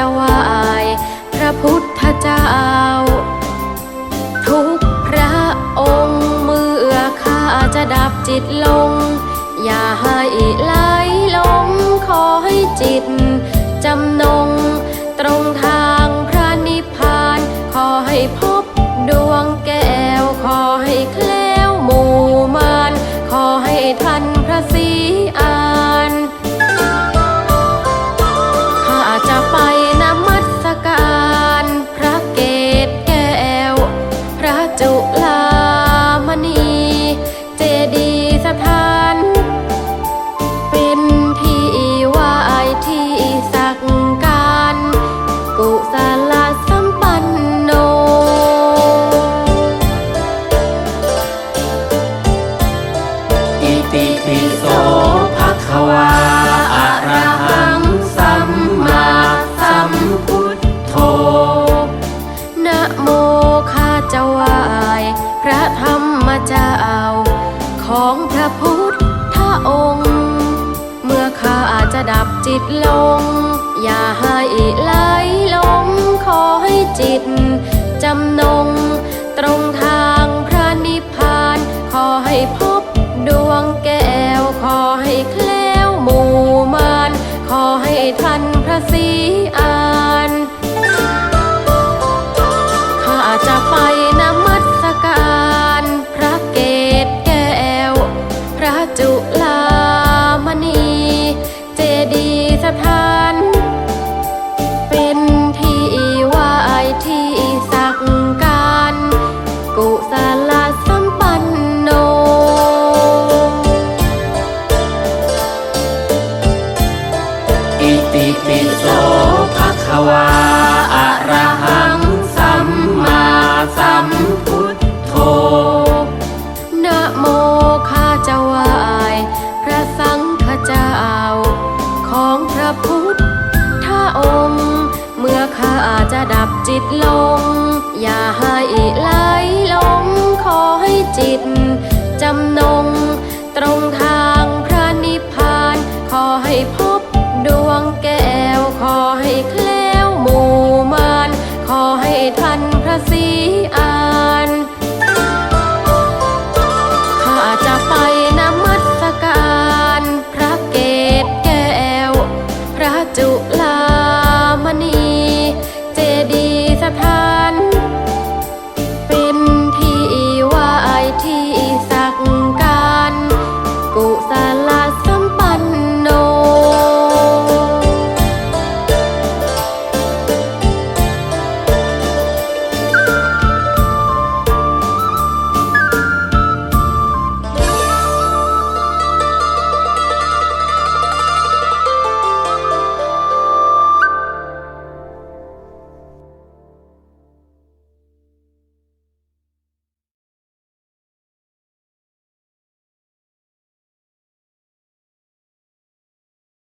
จะไหวพระพุทธเจ้า ทุกพระองค์เมื่อข้าจะดับจิตลง อย่าให้ไหลลงขอให้จิต จำนงตรงทาง ติปิโสภะคะวาอะระหังสัมมาสัมพุทโธนะโมข้าจะไหวายพระธรรมเจ้าของพระพุทธองค์ เมื่อข้าจะดับจิตลง อย่าให้ไหลลงขอให้จิตจำนง ทั ปิโสภะคะวาอะระหังสัมมาสัมพุทโธนะโมข้าจะไหวพระสังฆเจ้า ของพระพุทธองค์ เมื่อข้าอาจจะดับจิตลง อย่าให้ไหลลงขอให้จิตจำนง ตรงทางพระนิพพานขอให้